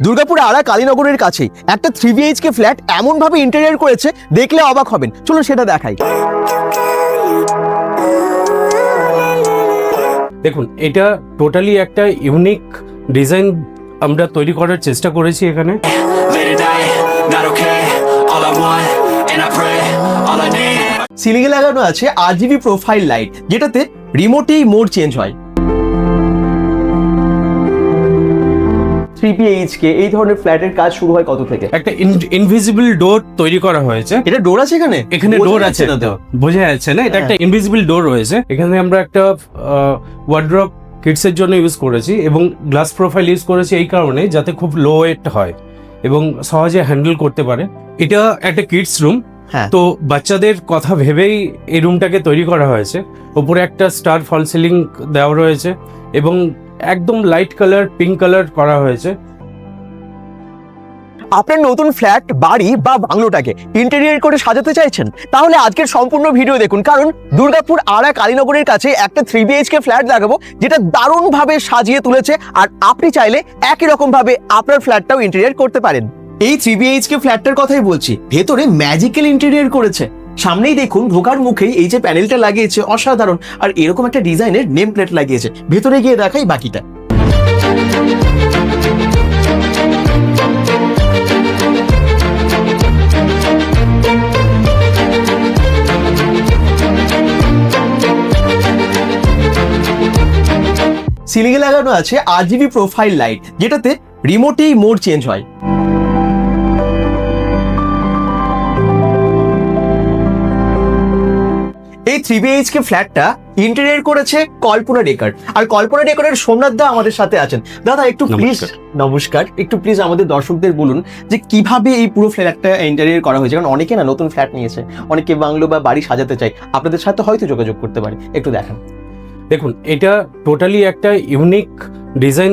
দুর্গাপুর আড়া কালীনগরের কাছে একটা থ্রি বিএইচকে ফ্ল্যাট এমন ভাবে ইন্টেরিয়র করেছে দেখলে অবাক হবেন চলুন সেটা দেখাই দেখুন এটা টোটালি একটা ইউনিক ডিজাইন আমরা তৈরি করার চেষ্টা করেছি এখানে Late at night, not okay. All I want, and I pray, all I need. Ceiling এ লাগানো আছে আরজিবি প্রোফাইল লাইট যেটাতে রিমোটেই মোড চেঞ্জ হয় থ্রি বিএইচকে এই ধরনের ফ্ল্যাটের কাজ শুরু হয় কত থেকে? একটা ইনভিজিবল ডোর তৈরি করা হয়েছে। এটা ডোর আছে এখানে? এখানে ডোর আছে। না তো। বোঝা যাচ্ছে না এটা হ্যাঁ। একটা ইনভিজিবল ডোর রয়েছে। এখানে আমরা একটা ওয়ার্ড্রপ কিডসের জন্য ইউজ করেছি এবং গ্লাস প্রোফাইল ইউজ করেছি এই কারণে যাতে খুব লো ওয়েট হয় এবং সহজে হ্যান্ডেল করতে পারে। এটা একটা কিডস রুম হ্যাঁ। তো বাচ্চাদের কথা ভেবেই এই রুমটাকে তৈরি করা হয়েছে। ওপরে একটা স্টার ফল সিলিং দেওয়া রয়েছে এবং একদম লাইট কালার পিঙ্ক কালার করা হয়েছে। আপনার নতুন ফ্ল্যাট বাড়ি বা বাংলোটাকে ইন্টেরিয়ার করে সাজাতে চাইছেন তাহলে আজকের সম্পূর্ণ ভিডিও দেখুন। কারণ দুর্গাপুর আড়া কালীনগরের কাছে একটা থ্রি বিএইচকে ফ্ল্যাট দেখাবো যেটা দারুণভাবে সাজিয়ে তুলেছে আর আপনি চাইলে একই রকম ভাবে আপনার ফ্ল্যাটটাও ইন্টেরিয়ার করতে পারেন। এই থ্রি বিএইচকে ফ্ল্যাটটার কথাই বলছি ভেতরে ম্যাজিক্যাল ইন্টেরিয়ার করেছে। সামনেই দেখুন ঢোকার মুখেই এই যে প্যানেলটা লাগিয়েছে অসাধারণ। আর এরকম একটা ডিজাইনের নেম প্লেট লাগিয়েছে। ভেতরে গিয়ে দেখাই বাকিটা। সিলিং এ লাগানো আছে আরজিবি প্রোফাইল লাইট যেটাতে রিমোটেই মোড চেঞ্জ হয়। এই থ্রি বিএইচকে ফ্ল্যাটটা ইন্টেরিয়র করেছে কল্পনা ডেকার। আর কল্পনা ডেকারের সোমনাথ দা আমাদের সাথে আছেন। দাদা একটু প্লিজ নমস্কার। একটু প্লিজ আমাদের দর্শকদের বলুন যে কীভাবে এই পুরো ফ্ল্যাটটা ইন্টেরিয়র করা হয়েছে? কারণ অনেকে না নতুন ফ্ল্যাট নিয়েছে অনেকে বাংলো বা বাড়ি সাজাতে চায়। আপনাদের সাথে হয়তো যোগাযোগ করতে পারে। একটু দেখান। দেখুন এটা টোটালি একটা ইউনিক ডিজাইন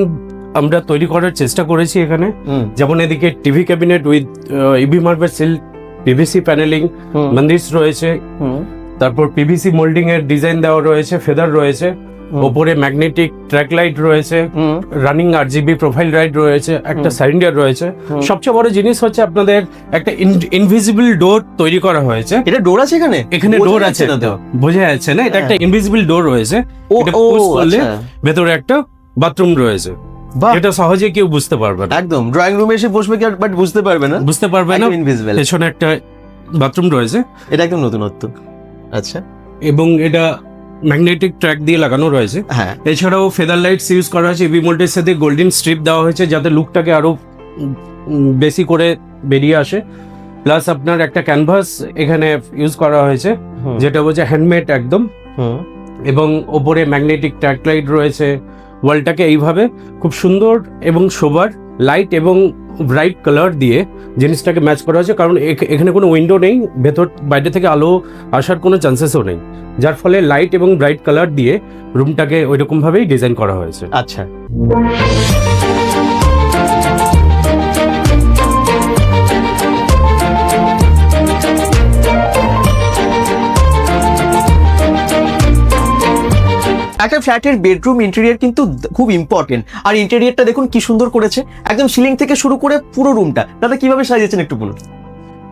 আমরা তৈরি করার চেষ্টা করেছি এখানে। যেমন এদিকে TV cabinet with EB marble sill PVC panelling মন্দির রয়েছে। তারপর পিভিসি মোল্ডিং এর ডিজাইন দেওয়া রয়েছে ফেদার রয়েছে ওপরে ম্যাগনেটিক ট্র্যাক লাইট রয়েছে running R GB profile light রয়েছে একটা। সাইন্ডার রয়েছে। সবচেয়ে বড় জিনিস হচ্ছে আপনাদের একটা ইনভিজিবল ডোর তৈরি করা হয়েছে। এটা ডোর আছে এখানে? এখানে ডোর আছে। বোঝা যাচ্ছে না এটা একটা ইনভিজিবল ডোর রয়েছে। আচ্ছা। ভেতরে একটা বাথরুম রয়েছে। এটা সহজে কেউ বুঝতে পারবে না। একদম ড্রয়িং রুমে এসে বসবে কি বাট বুঝতে পারবে না। বুঝতে পারবে না। ইনভিজিবল পেছনে একটা বাথরুম রয়েছে। এটা একদম নতুনত্ব। আচ্ছা। এবং এটা ম্যাগনেটিক ট্র্যাক দিয়ে লাগানো রয়েছে। হ্যাঁ। এছাড়াও ফেদার লাইটস ইউজ করা হয়েছে এবি সাথে গোল্ডেন স্ট্রিপ দেওয়া হয়েছে যাতে লুকটাকে আরও বেশি করে বেরিয়ে আসে। প্লাস আপনার একটা ক্যানভাস এখানে ইউজ করা হয়েছে যেটা হচ্ছে হ্যান্ডমেড একদম। এবং ওপরে ম্যাগনেটিক ট্র্যাক লাইট রয়েছে ওয়ালটাকে এইভাবে খুব সুন্দর এবং সোবার লাইট এবং ব্রাইট কালার দিয়ে জিনিসটাকে ম্যাচ করা হয়েছে, কারণ এখ- এখানে কোনো উইন্ডো নেই, ভেতর, বাইরে থেকে আলো আসার কোনো চান্সেসও নেই। যার ফলে লাইট এবং ব্রাইট কালার দিয়ে রুমটাকে ওইরকমভাবেই ডিজাইন করা হয়েছে। আচ্ছা। একটা ফ্ল্যাটের বেডরুম ইন্টেরিয়ার কিন্তু খুব ইম্পর্টেন্ট আর ইন্টেরিয়রটা দেখুন কি সুন্দর করেছে। একদম সিলিং থেকে শুরু করে পুরো রুমটা দাদা কীভাবে সাজিয়েছেন একটু বলুন?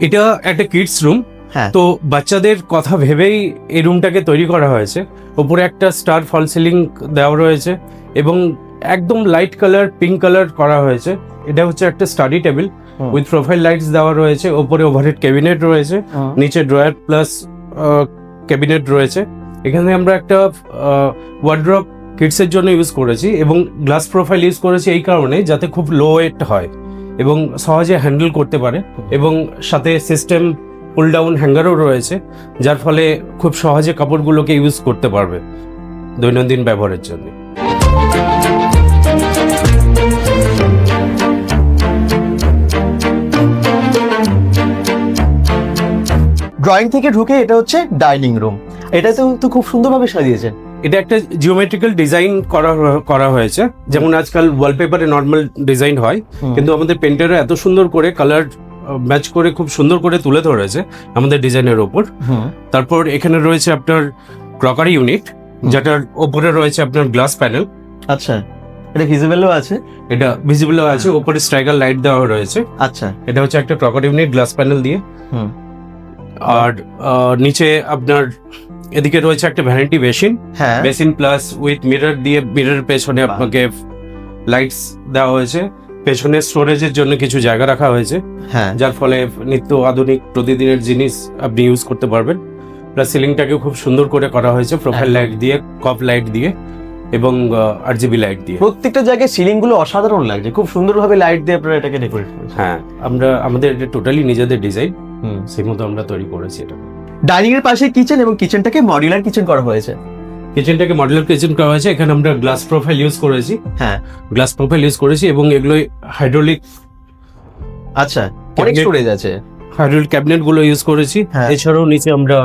এটা একটা কিডস রুম হ্যাঁ। তো বাচ্চাদের কথা ভেবেই এই রুমটাকে তৈরি করা হয়েছে। ওপরে একটা স্টার ফল সিলিং দেওয়া রয়েছে এবং একদম লাইট কালার পিঙ্ক কালার করা হয়েছে। এটা হচ্ছে একটা study table with profile lights দেওয়া রয়েছে। ওপরে ওভারহেড ক্যাবিনেট রয়েছে। নিচে ড্রয়ার প্লাস ক্যাবিনেট রয়েছে। এখানে আমরা একটা ওয়ার্ড্রপ কিডসের জন্য ইউজ করেছি এবং গ্লাস প্রোফাইল ইউজ করেছি এই কারণে যাতে খুব লো ওয়েট হয় এবং সহজে হ্যান্ডেল করতে পারে এবং সাথে সিস্টেম পুল ডাউন হ্যাঙ্গারও রয়েছে, যার ফলে খুব সহজে কাপড়গুলোকে ইউজ করতে পারবে দৈনন্দিন ব্যবহারের জন্য। ড্রয়িং থেকে ঢুকে এটা হচ্ছে ডাইনিং রুম এটা তো তো খুব সুন্দরভাবে সাজিয়েছেন এটা একটা জিওমেট্রিক্যাল ডিজাইন করা করা হয়েছে। যেমন আজকাল ওয়ালপেপারে নর্মাল ডিজাইন হয় কিন্তু আমাদের পেন্টাররা এত সুন্দর করে কালার ম্যাচ করে খুব সুন্দর করে তুলে ধরেছে আমাদের ডিজাইনের ওপর। তারপর এখানে রয়েছে আপনার ক্রকারি ইউনিট যেটার ওপরে রয়েছে আপনার গ্লাস প্যানেল আচ্ছা এটা ভিজিবলও আছে? এটা ভিজিবল আছে ওপরে স্ট্রাইকার লাইট দেওয়া রয়েছে। আচ্ছা। এটা হচ্ছে একটা ক্রকার ইউনিট গ্লাস প্যানেল দিয়ে। আর নিচে আপনার এদিকে রয়েছে একটা ভ্যানিটি বেসিন হ্যাঁ। বেসিন প্লাস উইথ মিরর দিয়ে মিররের পেছনে আপনাকে লাইটস দেওয়া হয়েছে। পেছনে স্টোরেজের জন্য কিছু জায়গা রাখা হয়েছে। হ্যাঁ। যার ফলে নিত্য আধুনিক প্রতিদিনের জিনিস আপনি ইউজ করতে পারবেন। প্লাস সিলিংটাকে খুব সুন্দর করে করা হয়েছে প্রোফাইল লাইট দিয়ে কপ লাইট দিয়ে এবং আর জিবি লাইট দিয়ে। প্রত্যেকটা জায়গায় সিলিংগুলো অসাধারণ লাগছে। খুব সুন্দরভাবে লাইট দিয়ে আপনারা এটাকে ডেকোরেট করেছেন। হ্যাঁ আমরা আমাদের এটা টোটালি নিজেদের ডিজাইন হুম। সেই মতো আমরা তৈরি করেছি এটা ডাইনিং এর পাশে কিচেন এবং কিচেনটাকে মডিউলার কিচেন করা হয়েছে। কিচেনটাকে মডেলার কিচেন করা হয়েছে। এখানে আমরা গ্লাস প্রোফাইল ইউজ করেছি। হ্যাঁ। গ্লাস প্রোফাইল ইউজ করেছি এবং এগুলো হাইড্রোলিক আচ্ছা অনেক স্টোরেজ আছে। হাইড্রোলিক ক্যাবিনেটগুলো ইউজ করেছি। হ্যাঁ। এছাড়াও নিচে আমরা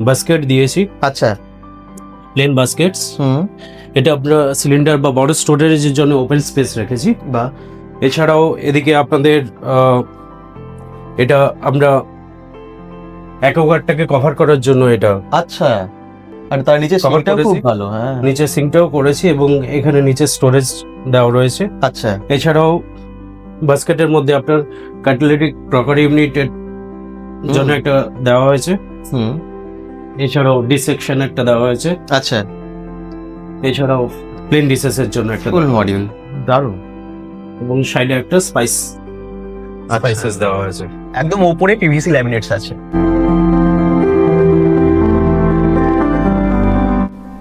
বাস্কেট দিয়েছি। আচ্ছা। প্লেন বাস্কেটস হুম। এটা আমরা সিলিন্ডার বা বড় স্টোরেজের জন্য ওপেন স্পেস রেখেছি। বা এছাড়াও এদিকে আপনাদের এটা আমরা অ্যাকোয়াগার্ডটাকে কভার করার জন্য এটা। আচ্ছা আর তার নিচে Cover খুব ভালো হ্যাঁ। নিচে সিঙ্কটাও করেছি এবং এখানে নিচে স্টোরেজ দেওয়া রয়েছে। আচ্ছা। এছাড়াও বাস্কেটের মধ্যে আপনার কাটলেরি ক্রকারি ইউনিটের জন্য হুম। একটা দেওয়া হয়েছে। হুম। এছাড়াও ডিসেকশন একটা দেওয়া হয়েছে। আচ্ছা। এছাড়াও প্লেন ডিসেসের জন্য একটা ফুল দেওয়া মডিউল দারুণ। এবং সাইডে একটা স্পাইস স্পাইসেস দেওয়া হয়েছে। একদম উপরে পিভিসি ল্যামিনেটস আছে।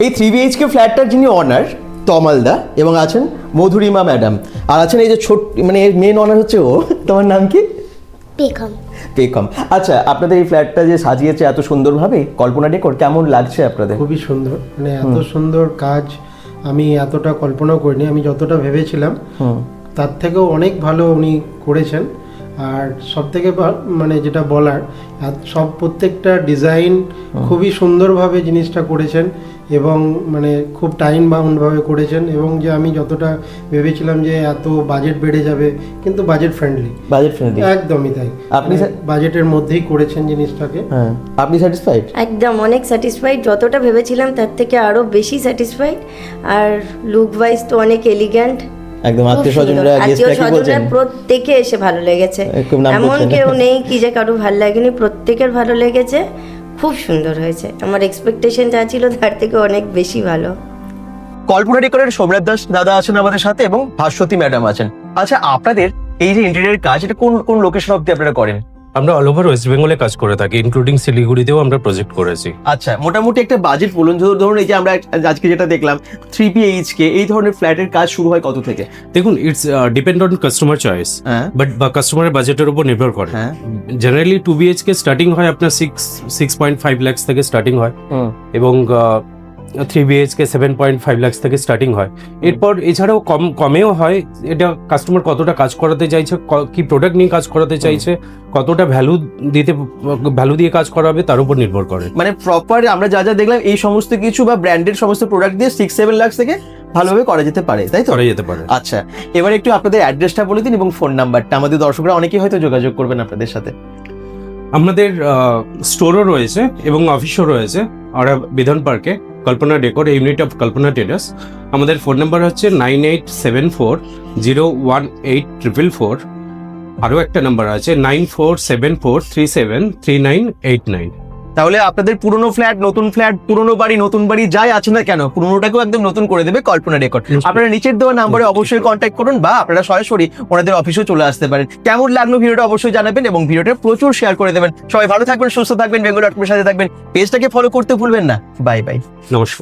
এই থ্রি বিএইচকে ফ্ল্যাটটার যিনি অনার তমালদা এবং আছেন মধুরিমা ম্যাডাম। আর আছেন এই যে ছোট মানে মেন অনার হচ্ছে ও তোমার নাম কি? পেখম। পেকম আচ্ছা আপনাদের এই ফ্ল্যাটটা যে সাজিয়েছে এত সুন্দরভাবে কল্পনা ডেকোর কেমন লাগছে আপনাদের? খুবই সুন্দর মানে এত সুন্দর কাজ আমি এতটা কল্পনাও করিনি আমি যতটা ভেবেছিলাম তার থেকেও অনেক ভালো উনি করেছেন। আর সব থেকে মানে যেটা বলার সব প্রত্যেকটা ডিজাইন খুবই সুন্দরভাবে জিনিসটা করেছেন। এবং মানে খুব টাইম বাউন্ডভাবে করেছেন এবং যে আমি যতটা ভেবেছিলাম যে এত বাজেট বেড়ে যাবে কিন্তু বাজেট ফ্রেন্ডলি বাজেট ফ্রেন্ডলি একদমই তাই। আপনি বাজেটের মধ্যেই করেছেন জিনিসটাকে। হ্যাঁ। আপনি স্যাটিসফাইড একদম অনেক স্যাটিসফাইড যতটা ভেবেছিলাম তার থেকে আরও বেশি স্যাটিসফাইড আর লুক ওয়াইজ তো অনেক এলিগ্যান্ট একদম আত্মীয় স্বজনরা গেস্টরা কি বলছেন? প্রত্যেকে এসে ভালো লেগেছে। এমন কেউ নেই কি যে কারও ভালো লাগেনি প্রত্যেকের ভালো লেগেছে। খুব সুন্দর হয়েছে। আমার এক্সপেকটেশন যা ছিল তার থেকে অনেক বেশি ভালো। কল্পনা ডেকোরের সোমনাথ দাস দাদা আছেন আমাদের সাথে এবং ভাস্বতী ম্যাডাম আছেন। আচ্ছা আপনাদের এই যে ইন্টেরিয়র কাজ, এটা কোন কোন লোকেশন অব্দি আপনারা করেন? আমরা অল ওভার ওয়েস্ট বেঙ্গলে কাজ করে থাকি ইনক্লুডিং শিলিগুড়িতেও আমরা প্রজেক্ট করেছি। আচ্ছা মোটামুটি একটা বাজেট বলুন ধরুন ধরুন এই যে আমরা আজকে যেটা দেখলাম থ্রি কে এই ধরনের ফ্ল্যাটের কাজ শুরু হয় কত থেকে? দেখুন it's depend on customer choice but বা কাস্টমারের বাজেটের উপর নির্ভর করে। হ্যাঁ। জেনারেলি টু বিএইচকে স্টার্টিং হয় আপনার six six point five lakhs থেকে স্টার্টিং হয়। এবং three BHK seven point five lakhs থেকে স্টার্টিং হয়। এরপর এছাড়াও কম কমেও হয়। এটা কাস্টমার কতটা কাজ করাতে চাইছে ক- প্রোডাক্ট নিয়ে কাজ করাতে চাইছে কতটা ভ্যালু দিতে ভ্যালু দিয়ে কাজ করাবে তার উপর নির্ভর করে। মানে প্রপার আমরা যা যা দেখলাম এই সমস্ত কিছু বা ব্র্যান্ডেড সমস্ত প্রোডাক্ট দিয়ে সিক্স সেভেন লাখ থেকে ভালোভাবে করা যেতে পারে তাই তো? করা যেতে পারে। আচ্ছা এবার একটু আপনাদের অ্যাড্রেসটা বলে দিন এবং ফোন নাম্বারটা আমাদের দর্শকরা অনেকেই হয়তো যোগাযোগ করবেন আপনাদের সাথে। আমাদের স্টোরও রয়েছে এবং অফিসও রয়েছে আর বিধান পার্কে, Kalpana decor unit of Kalpana terrace আমাদের ফোন নাম্বার হচ্ছে nine eight seven four zero one eight triple four আরও একটা নাম্বার আছে nine four seven four three seven three nine eight nine তাহলে আপনাদের পুরনো ফ্ল্যাট নতুন ফ্ল্যাট পুরনো বাড়ি নতুন বাড়ি যাই আছে না কেন পুরনোটাকেও একদম নতুন করে দেবে কল্পনা রেকর্ড। আপনারা নিচের দেওয়া নাম্বারে অবশ্যই কন্ট্যাক্ট করুন বা আপনারা সরাসরি ওনাদের অফিসেও চলে আসতে পারেন। কেমন লাগল ভিডিওটা অবশ্যই জানাবেন এবং ভিডিওটা প্রচুর শেয়ার করে দেবেন। সবাই ভালো থাকবেন সুস্থ থাকবেন বেঙ্গল ডট সাথে থাকবেন। পেজটাকে ফলো করতে ভুলবেন না। বাই বাই নমস্কার।